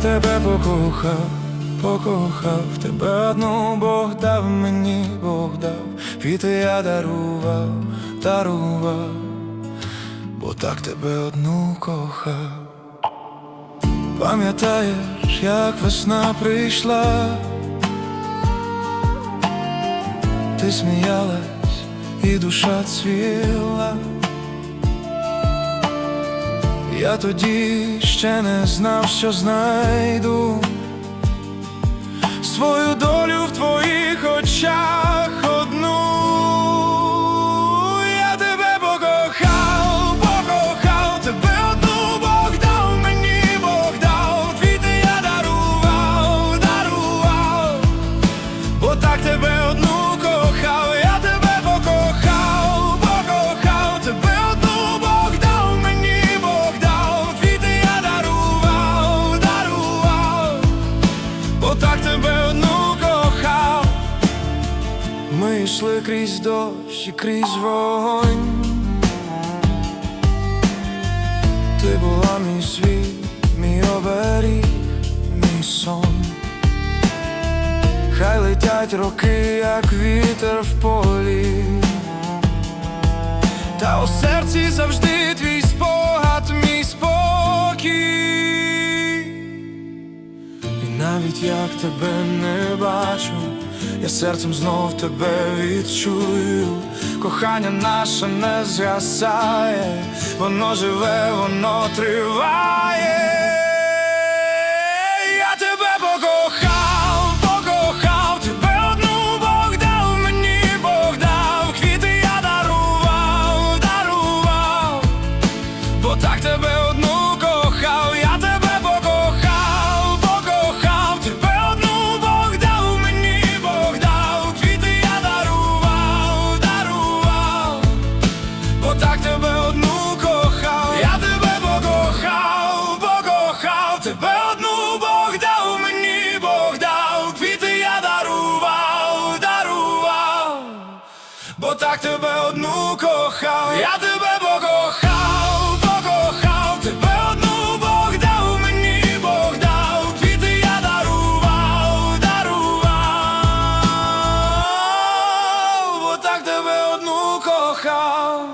тебе покохав, покохав, тебе одну Бог дав мені, Бог дав, квіти я дарував, дарував, бо так тебе одну кохав. Пам'ятаєш, як весна прийшла, ти сміялась і душа цвіла. Я тоді ще не знав, що знайду свою долю Ми йшли крізь дощ і крізь вогонь. Ти була мій світ, мій оберіг, мій сон. Хай летять роки, як вітер в полі, та у серці завжди навіть як тебе не бачу, я серцем знов тебе відчую. Кохання наше не згасає, воно живе, воно триває. Так тебе одну кохав, я тебе покохав, покохав, тебе одну Бог дав мені, Бог дав, квіти я дарував, дарував, бо так тебе одну кохав.